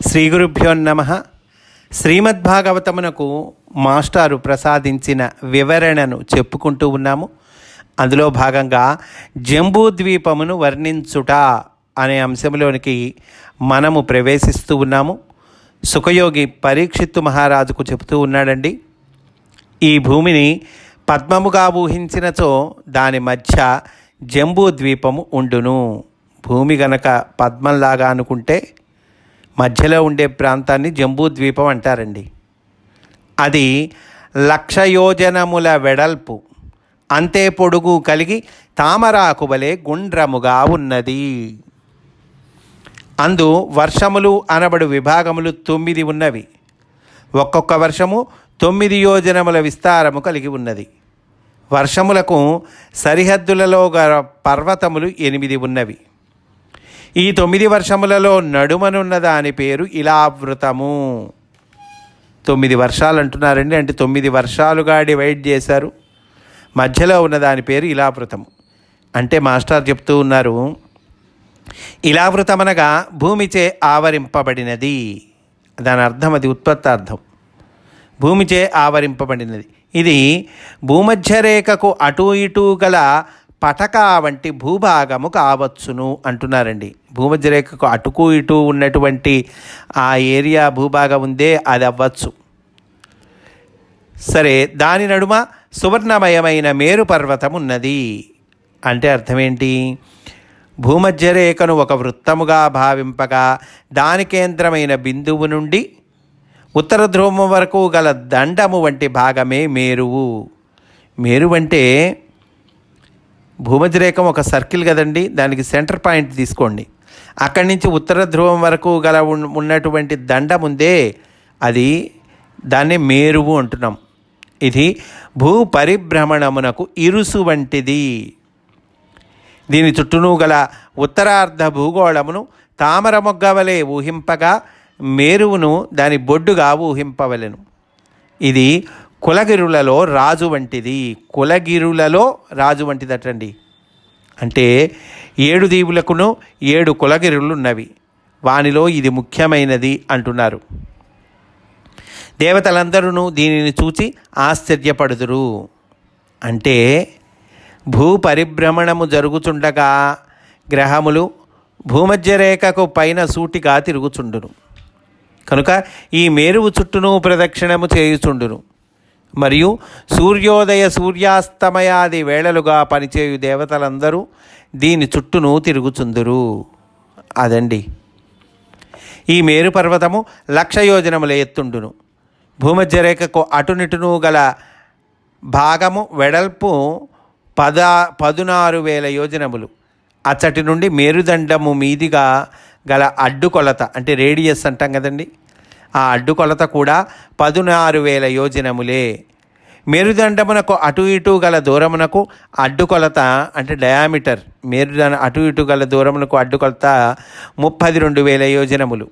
శ్రీ గురుభ్యో నమ. శ్రీమద్భాగవతమునకు మాస్టారు ప్రసాదించిన వివరణను చెప్పుకుంటూ ఉన్నాము. అందులో భాగంగా జంబూద్వీపమును వర్ణించుట అనే అంశంలోనికి మనము ప్రవేశిస్తూ ఉన్నాము. సుఖయోగి పరీక్షిత్తు మహారాజుకు చెబుతూ ఉన్నాడండి ఈ భూమిని పద్మముగా ఊహించినచో దాని మధ్య జంబూ ద్వీపము ఉండును. భూమి గనక పద్మంలాగా అనుకుంటే మధ్యలో ఉండే ప్రాంతాన్ని జంబూ ద్వీపం అంటారండి. అది లక్ష యోజనముల వెడల్పు అంతే పొడుగు కలిగి తామరాకు వలె గుండ్రముగా ఉన్నది. అందు వర్షములు అనబడు విభాగములు తొమ్మిది ఉన్నవి. ఒక్కొక్క వర్షము తొమ్మిది యోజనముల విస్తారము కలిగి ఉన్నది. వర్షములకు సరిహద్దులలో గల పర్వతములు ఎనిమిది ఉన్నవి. ఈ తొమ్మిది వర్షములలో నడుమనున్న దాని పేరు ఇలావృతము. తొమ్మిది వర్షాలు అంటున్నారండి. అంటే తొమ్మిది వర్షాలుగా డివైడ్ చేశారు. మధ్యలో ఉన్న దాని పేరు ఇలావృతము. అంటే మాస్టర్ చెప్తూ ఉన్నారు. ఇలావృతమనగా భూమిచే ఆవరింపబడినది. దాని అర్థం అది ఉత్పత్తార్థం. భూమిచే ఆవరింపబడినది. ఇది భూమధ్య రేఖకు అటు ఇటు గల పటక వంటి భూభాగము కావచ్చును అంటున్నారండి. భూమధ్యరేఖకు అటుకు ఇటు ఉన్నటువంటి ఆ ఏరియా భూభాగం ఉందే అది అవ్వచ్చు. సరే దాని నడుమ సువర్ణమయమైన మేరు పర్వతం ఉన్నది. అంటే అర్థమేంటి? భూమధ్య రేఖను ఒక వృత్తముగా భావింపగా దాని కేంద్రమైన బిందువు నుండి ఉత్తర ధ్రువం వరకు గల దండము వంటి భాగమే మేరువు. మేరు అంటే భూమధ్యరేఖం ఒక సర్కిల్ కదండి దానికి సెంటర్ పాయింట్ తీసుకోండి. అక్కడి నుంచి ఉత్తర ధ్రువం వరకు గల ఉన్నటువంటి దండం ఉందే అది దాన్ని మేరువు అంటున్నాం. ఇది భూ పరిభ్రమణమునకు ఇరుసు వంటిది. దీని చుట్టూను గల ఉత్తరార్ధ భూగోళమును తామర మొగ్గ వలె ఊహింపగా మేరువును దాని బొడ్డుగా ఊహింపవలెను. ఇది కులగిరులలో రాజు వంటిది. కులగిరులలో రాజు వంటిదటండి. అంటే ఏడు దీవులకును ఏడు కులగిరులు ఉన్నవి వానిలో ఇది ముఖ్యమైనది అంటున్నారు. దేవతలందరూ దీనిని చూచి ఆశ్చర్యపడుదురు. అంటే భూ పరిభ్రమణము జరుగుచుండగా గ్రహములు భూమధ్య రేఖకు పైన సూటిగా తిరుగుచుండును. కనుక ఈ మేరువు చుట్టూను ప్రదక్షిణము చేయుచుండును. మరియు సూర్యోదయ సూర్యాస్తమయాది వేళలుగా పనిచేయు దేవతలందరూ దీని చుట్టూను తిరుగుచుందురు. అదండి. ఈ మేరు పర్వతము లక్ష యోజనముల ఎత్తుండును. భూమధ్యరేఖకు అటునిటును గల భాగము వెడల్పు పద పదునారు వేల యోజనములు. అచ్చటి నుండి మేరుదండము మీదిగా గల అడ్డుకొలత అంటే రేడియస్ అంటాం కదండి. ఆ అడ్డుకొలత కూడా పదునారు వేల యోజనములే. మేరుదండమునకు అటు ఇటు గల దూరమునకు అడ్డుకొలత అంటే డయామీటర్. మేరుదండ అటు ఇటు గల దూరమునకు అడ్డుకొలత ముప్పది రెండు వేల యోజనములు.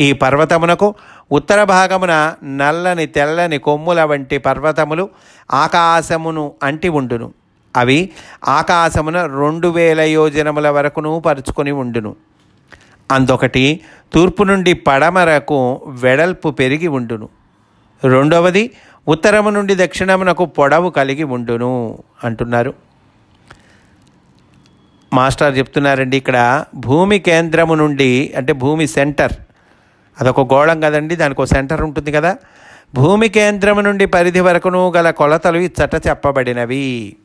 ఈ పర్వతమునకు ఉత్తర భాగమున నల్లని తెల్లని కొమ్ముల వంటి పర్వతములు ఆకాశమును అంటి ఉండును. అవి ఆకాశమున రెండు వేల యోజనముల వరకును పరుచుకొని ఉండును. అందొకటి తూర్పు నుండి పడమరకు వెడల్పు పెరిగి ఉండును. రెండవది ఉత్తరము నుండి దక్షిణమునకు పొడవు కలిగి ఉండును అంటున్నారు. మాస్టర్ చెప్తున్నారండి ఇక్కడ భూమి కేంద్రము నుండి అంటే భూమి సెంటర్ అదొక గోళం కదండి దానికి ఒక సెంటర్ ఉంటుంది కదా. భూమి కేంద్రము నుండి పరిధి వరకును గల కొలతలు ఇచ్చట చెప్పబడినవి.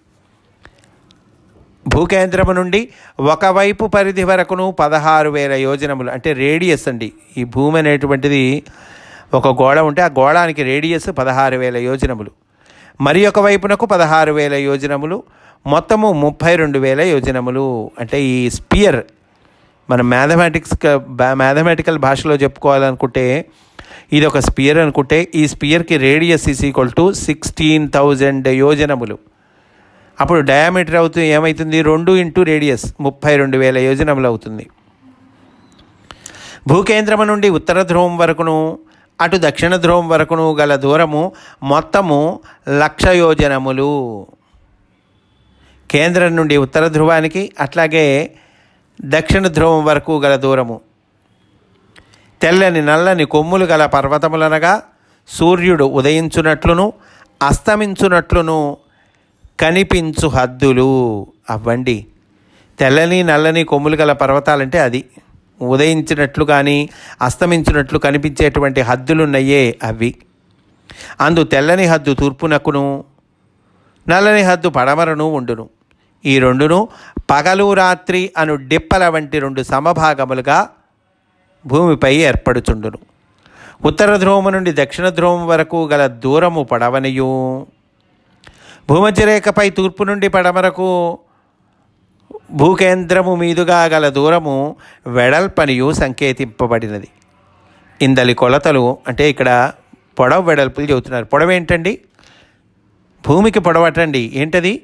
భూకేంద్రము నుండి ఒకవైపు పరిధి వరకును పదహారు వేల యోజనములు. అంటే రేడియస్ అండి. ఈ భూమి అనేటువంటిది ఒక గోళ ఉంటే ఆ గోళానికి రేడియస్ పదహారు వేల యోజనములు. మరి ఒక వైపునకు పదహారు వేల యోజనములు. మొత్తము ముప్పై రెండు వేల యోజనములు. అంటే ఈ స్పియర్ మన మ్యాథమెటిక్స్ మ్యాథమెటికల్ భాషలో చెప్పుకోవాలనుకుంటే ఇది ఒక స్పియర్ అనుకుంటే ఈ స్పియర్కి radius is equal to sixteen thousand యోజనములు. అప్పుడు డయామీటర్ అవుతుంది ఏమవుతుంది రెండు ఇంటూ రేడియస్ ముప్పై రెండు వేల యోజనములు అవుతుంది. భూకేంద్రము నుండి ఉత్తర ధ్రువం వరకును అటు దక్షిణ ధ్రువం వరకును గల దూరము మొత్తము లక్ష యోజనములు. కేంద్రం నుండి ఉత్తర ధ్రువానికి అట్లాగే దక్షిణ ధ్రువం వరకు గల దూరము. తెల్లని నల్లని కొమ్ములు గల పర్వతములనగా సూర్యుడు ఉదయించునట్లును అస్తమించునట్లును కనిపించు హద్దులు అవ్వండి. తెల్లని నల్లని కొమ్ములు గల పర్వతాలంటే అది. ఉదయించినట్లు కానీ అస్తమించినట్లు కనిపించేటువంటి హద్దులున్నయే అవి. అందు తెల్లని హద్దు తూర్పునకును నల్లని హద్దు పడమరను ఉండును. ఈ రెండును పగలు రాత్రి అను డిప్పల వంటి రెండు సమభాగములుగా భూమిపై ఏర్పడుచుండును. ఉత్తర ధ్రువము నుండి దక్షిణ ధ్రువం వరకు గల దూరము పడవనియు. భూమధ్యరేఖపై తూర్పు నుండి పడమరకు భూకేంద్రము మీదుగా గల దూరము వెడల్పనియు సంకేతింపబడినది. ఇందలి కొలతలు అంటే ఇక్కడ పొడవు వెడల్పులు చెబుతున్నారు. పొడవు ఏంటండి? భూమికి పొడవటండి. ఏంటది?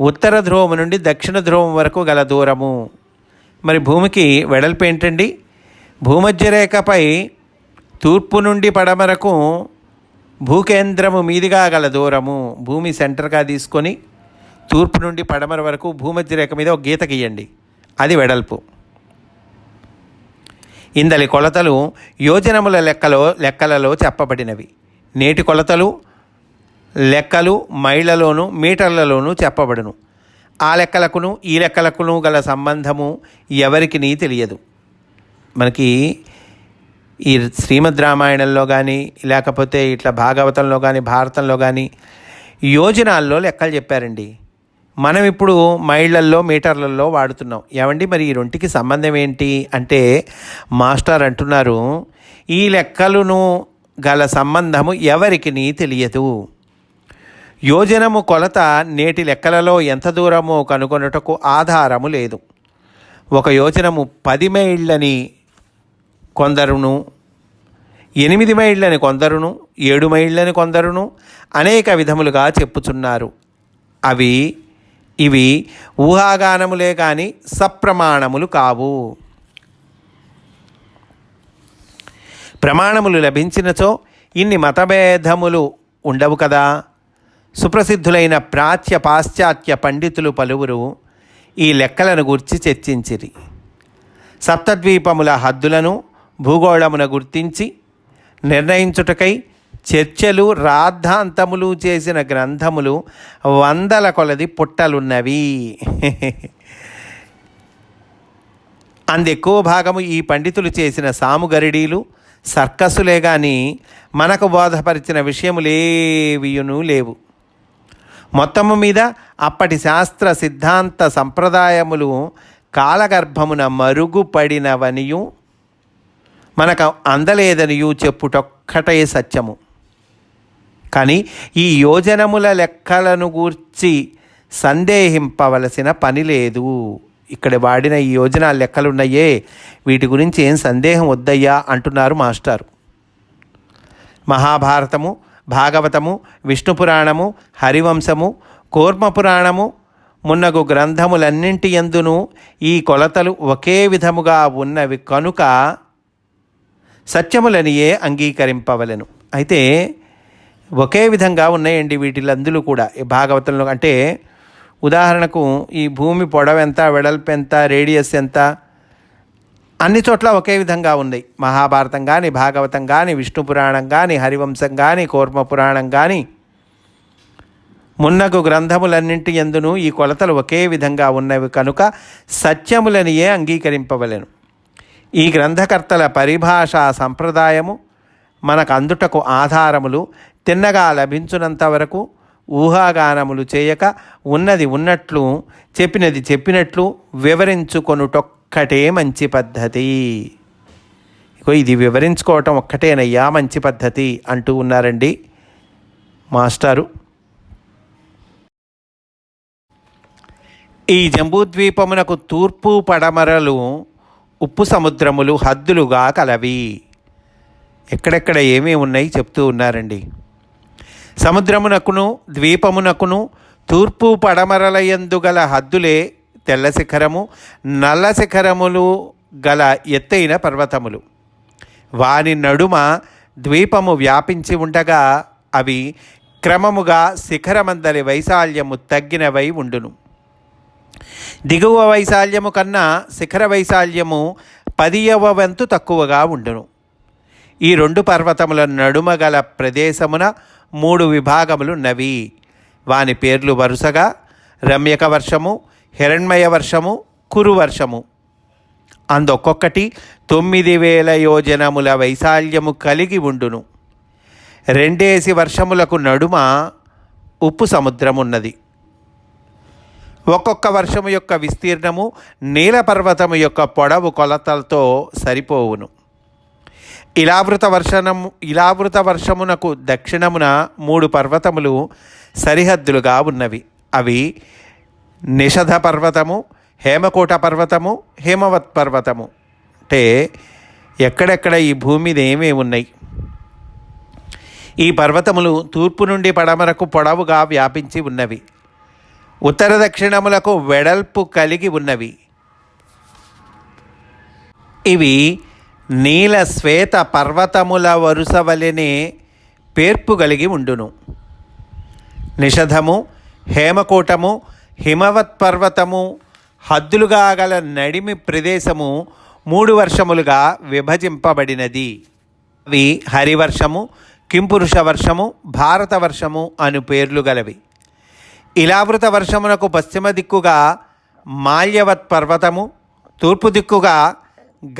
ఉత్తర ధ్రువం నుండి దక్షిణ ధ్రువం వరకు గల దూరము. మరి భూమికి వెడల్పు ఏంటండి? భూమధ్యరేఖపై తూర్పు నుండి పడమరకు భూకేంద్రము మీదుగా గల దూరము భూమి సెంటర్గా తీసుకొని తూర్పు నుండి పడమర వరకు భూమధ్యరేఖ మీద ఒక గీత గీయండి. అది వెడల్పు. ఇందలి కొలతలు యోజనముల లెక్కలో లెక్కలలో చెప్పబడినవి. నేటి కొలతలు లెక్కలు మైళ్ళలోను మీటర్లలోనూ చెప్పబడును. ఆ లెక్కలకును ఈ లెక్కలకును గల సంబంధము ఎవరికి తెలియదు. మనకి ఈ శ్రీమద్ రామాయణంలో కానీ లేకపోతే ఇట్లా భాగవతంలో కానీ భారతంలో కానీ యోజనాల్లో లెక్కలు చెప్పారండి. మనం ఇప్పుడు మైళ్ళల్లో మీటర్లలో వాడుతున్నాం. ఏమండి మరి ఈ రెంటికి సంబంధం ఏంటి? అంటే మాస్టర్ అంటున్నారు ఈ లెక్కలను గల సంబంధము ఎవరికి తెలియదు. యోజనము కొలత నేటి లెక్కలలో ఎంత దూరమో కనుగొనుటకు ఆధారము లేదు. ఒక యోజనము పది మైళ్ళని కొందరును ఎనిమిది మైళ్ళని కొందరును ఏడు మైళ్ళని కొందరును అనేక విధములుగా చెప్పుచున్నారు. అవి ఇవి ఊహాగానములే కాని సప్రమాణములు కావు. ప్రమాణములు లభించినచో ఇన్ని మతభేదములు ఉండవు కదా. సుప్రసిద్ధులైన ప్రాచ్య పాశ్చాత్య పండితులు పలువురు ఈ లెక్కలను గుర్చి చర్చించిరి. సప్తద్వీపముల హద్దులను భూగోళమున గుర్తించి నిర్ణయించుటకై చర్చలు రాద్ధాంతములు చేసిన గ్రంథములు వందల కొలది పుట్టలున్నవి. అందెక్కువ భాగము ఈ పండితులు చేసిన సాముగరిడీలు సర్కసులే గాని మనకు బోధపరిచిన విషయములేవియును లేవు. మొత్తము మీద అప్పటి శాస్త్ర సిద్ధాంత సంప్రదాయములు కాలగర్భమున మరుగుపడినవనియు మనకు అందలేదనియు చెప్పుటొక్కటే సత్యము. కానీ ఈ యోజనముల లెక్కలను గూర్చి సందేహింపవలసిన పని లేదు. ఇక్కడ వాడిన ఈ యోజన లెక్కలున్నాయే వీటి గురించి ఏం సందేహం వద్దయ్యా అంటున్నారు మాస్టారు. మహాభారతము భాగవతము విష్ణు పురాణము హరివంశము కూర్మ పురాణము మున్నగు గ్రంథములన్నింటి ఎందునూ ఈ కొలతలు ఒకే విధముగా ఉన్నవి. కనుక సత్యములనియే అంగీకరింపవలను. అయితే ఒకే విధంగా ఉన్నాయండి వీటిలందులు కూడా. ఈ భాగవతంలో అంటే ఉదాహరణకు ఈ భూమి పొడవు ఎంత వెడల్పు ఎంత రేడియస్ ఎంత అన్ని చోట్ల ఒకే విధంగా ఉన్నాయి. మహాభారతం కానీ భాగవతం కానీ విష్ణు పురాణం కానీ హరివంశం కానీ కూర్మ పురాణం కానీ మున్నగు గ్రంథములన్నింటి ఎందును ఈ కొలతలు ఒకే విధంగా ఉన్నవి కనుక సత్యములనియే అంగీకరింపవలెను. ఈ గ్రంథకర్తల పరిభాషా సంప్రదాయము మనకు అందుటకు ఆధారములు తిన్నగా లభించినంతవరకు ఊహాగానములు చేయక ఉన్నది ఉన్నట్లు చెప్పినది చెప్పినట్లు వివరించుకొనుటొక్కటే మంచి పద్ధతి. ఇగో ఇది వివరించుకోవటం ఒక్కటేనయ్యా మంచి పద్ధతి అంటూ ఉన్నారండి మాస్టారు. ఈ జంబూద్వీపమునకు తూర్పు పడమరలు ఉప్పు సముద్రములు హద్దులుగా కలవి. ఎక్కడెక్కడ ఏమేమి ఉన్నాయి చెప్తూ ఉన్నారండి. సముద్రమునకును ద్వీపమునకును తూర్పు పడమరలయందు గల హద్దులే తెల్ల శిఖరము నల్ల శిఖరములు గల ఎత్తైన పర్వతములు. వాని నడుమ ద్వీపము వ్యాపించి ఉండగా అవి క్రమముగా శిఖరమందలి వైశాల్యము తగ్గినవై ఉండును. దిగువ వైశాల్యము కన్నా శిఖర వైశాల్యము పదియవ వంతు తక్కువగా ఉండును. ఈ రెండు పర్వతముల నడుమ గల ప్రదేశమున మూడు విభాగములున్నవి వాని పేర్లు వరుసగా రమ్యక వర్షము హిరణ్మయ వర్షము కురువర్షము అందొక్కొక్కటి తొమ్మిది వేల యోజనముల వైశాల్యము కలిగి ఉండును. రెండేసి వర్షములకు నడుమ ఉప్పు సముద్రమున్నది. ఒక్కొక్క వర్షము యొక్క విస్తీర్ణము నీలపర్వతము యొక్క పొడవు కొలతలతో సరిపోవును. ఇలావృత వర్షనము ఇలావృత వర్షమునకు దక్షిణమున మూడు పర్వతములు సరిహద్దులుగా ఉన్నవి. అవి నిషధ పర్వతము హేమకూట పర్వతము హేమవత్ పర్వతము. అంటే ఎక్కడెక్కడ ఈ భూమి ఏమేమి ఉన్నాయి. ఈ పర్వతములు తూర్పు నుండి పడమరకు పొడవుగా వ్యాపించి ఉన్నవి. ఉత్తర దక్షిణములకు వెడల్పు కలిగి ఉన్నవి. ఇవి నీల శ్వేత పర్వతముల వరుస వలెనే పేర్పు కలిగి ఉండును. నిషధము హేమకూటము హిమవత్ పర్వతము హద్దులుగా గల నడిమి ప్రదేశము మూడు వర్షములుగా విభజింపబడినది. అవి హరివర్షము కింపురుష వర్షము భారత వర్షము అను పేర్లు గలవి. ఇలావృత వర్షమునకు పశ్చిమ దిక్కుగా మాల్యవత్ పర్వతము తూర్పు దిక్కుగా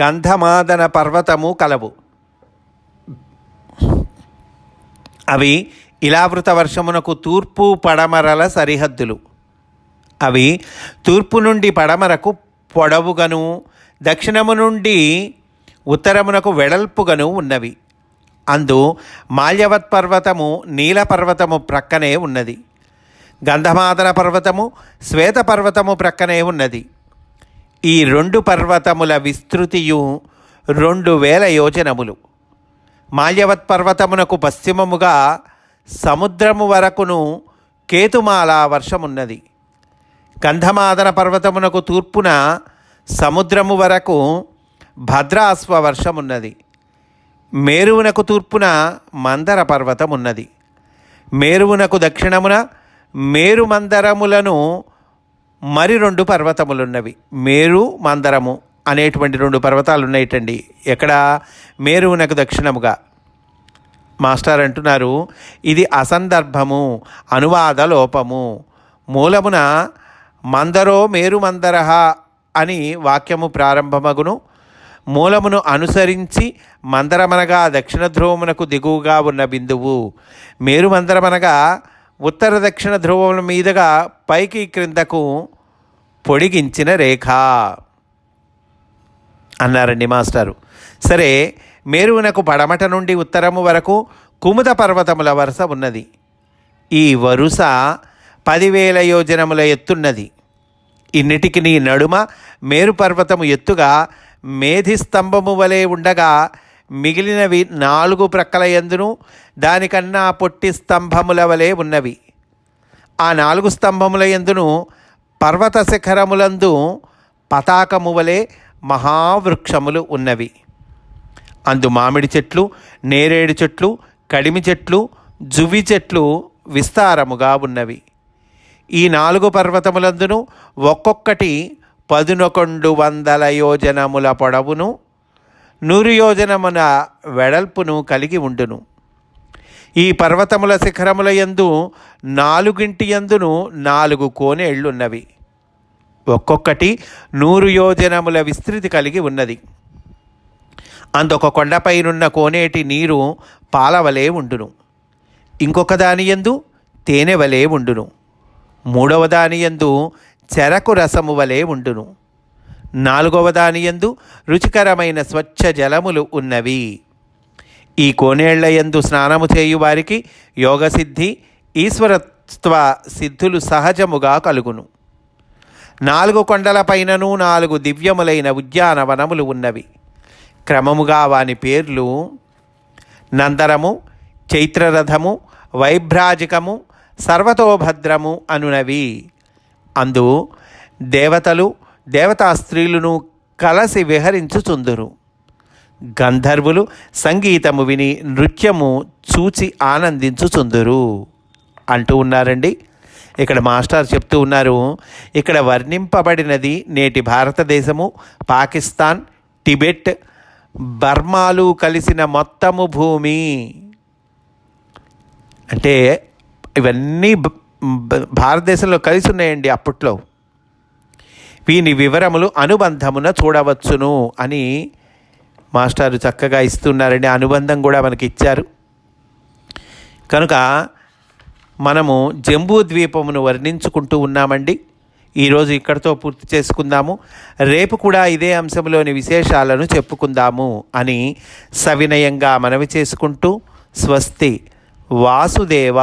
గంధమాదన పర్వతము కలవు. అవి ఇలావృత వర్షమునకు తూర్పు పడమరల సరిహద్దులు. అవి తూర్పు నుండి పడమరకు పొడవుగను దక్షిణము నుండి ఉత్తరమునకు వెడల్పుగను ఉన్నవి. అందు మాల్యవత్ పర్వతము నీల పర్వతము ప్రక్కనే ఉన్నది. గంధమాదన పర్వతము శ్వేత పర్వతము ప్రక్కనే ఉన్నది. ఈ రెండు పర్వతముల విస్తృతియు రెండు వేల యోజనములు. మాల్యవత్ పర్వతమునకు పశ్చిమముగా సముద్రము వరకును కేతుమాల వర్షమున్నది. గంధమాదన పర్వతమునకు తూర్పున సముద్రము వరకు భద్రాశ్వ వర్షమున్నది. మేరువునకు తూర్పున మందర పర్వతం ఉన్నది మేరువునకు దక్షిణమున మేరు మందరములను మరి రెండు పర్వతములున్నవి. మేరు మందరము అనేటువంటి రెండు పర్వతాలు ఉన్నాయిటండి ఎక్కడ? మేరువునకు దక్షిణముగా. మాస్టర్ అంటున్నారు ఇది అసందర్భము అనువాద లోపము. మూలమున మందరో మేరు మందరహ అని వాక్యము ప్రారంభమగును. మూలమును అనుసరించి మందరమనగా దక్షిణ ధ్రువమునకు దిగువగా ఉన్న బిందువు. మేరు మందరమనగా ఉత్తర దక్షిణ ధ్రువముల మీదుగా పైకి క్రిందకు పొడిగించిన రేఖ అన్నారండి మాస్టారు. సరే మేరువునకు పడమట నుండి ఉత్తరము వరకు కుముద పర్వతముల వరుస ఉన్నది. ఈ వరుస పదివేల యోజనముల ఎత్తున్నది. ఇన్నిటికి నీ నడుమ మేరు పర్వతము ఎత్తుగా మేధి స్తంభము వలె ఉండగా మిగిలినవి నాలుగు ప్రక్కల ఎందును? దానికన్నా పొట్టి స్తంభముల వలె ఉన్నవి. ఆ నాలుగు స్తంభముల ఎందును? పర్వత శిఖరములందు పతాకము వలె మహావృక్షములు ఉన్నవి. అందు మామిడి చెట్లు నేరేడు చెట్లు కడిమి చెట్లు జువి చెట్లు విస్తారముగా ఉన్నవి. ఈ నాలుగు పర్వతములందును ఒక్కొక్కటి పదునొకొండు వందల యోజనముల పొడవును నూరు యోజనమున వెడల్పును కలిగి ఉండును. ఈ పర్వతముల శిఖరముల యందు నాలుగింటి యందును నాలుగు కోనేళ్ళున్నవి ఒక్కొక్కటి నూరు యోజనముల విస్తృతి కలిగి ఉన్నది. అందొక కొండపైనున్న కోనేటి నీరు పాలవలే ఉండును. ఇంకొక దానియందు తేనె వలే ఉండును. మూడవ దానియందు చెరకు రసము వలె ఉండును. నాలుగవ దానియందు రుచికరమైన స్వచ్ఛ జలములు ఉన్నవి. ఈ కోనేళ్ళయందు స్నానము చేయు వారికి యోగసిద్ధి ఈశ్వరత్వ సిద్ధులు సహజముగా కలుగును. నాలుగు కొండలపైనను నాలుగు దివ్యములైన ఉద్యానవనములు ఉన్నవి. క్రమముగా వాని పేర్లు నందరము చైత్రరథము వైభ్రాజికము సర్వతోభద్రము అనునవి. అందు దేవతలు దేవతా స్త్రీలను కలసి విహరించుచుందురు. గంధర్వులు సంగీతము విని నృత్యము చూచి ఆనందించుచుందురు. అంటూ ఉన్నారండి. ఇక్కడ మాస్టర్ చెప్తూ ఉన్నారు ఇక్కడ వర్ణింపబడినది నేటి భారతదేశము పాకిస్తాన్ టిబెట్ బర్మాలు కలిసిన మొత్తము భూమి. అంటే ఇవన్నీ భారతదేశంలో కలిసి ఉన్నాయండి అప్పట్లో. వీని వివరములు అనుబంధమున చూడవచ్చును అని మాస్టారు చక్కగా ఇస్తున్నారండి. అనుబంధం కూడా మనకి ఇచ్చారు కనుక మనము జంబూ ద్వీపమును వర్ణించుకుంటూ ఉన్నామండి. ఈరోజు ఇక్కడితో పూర్తి చేసుకుందాము. రేపు కూడా ఇదే అంశంలోని విశేషాలను చెప్పుకుందాము అని సవినయంగా మనవి చేసుకుంటూ స్వస్తి వాసుదేవ.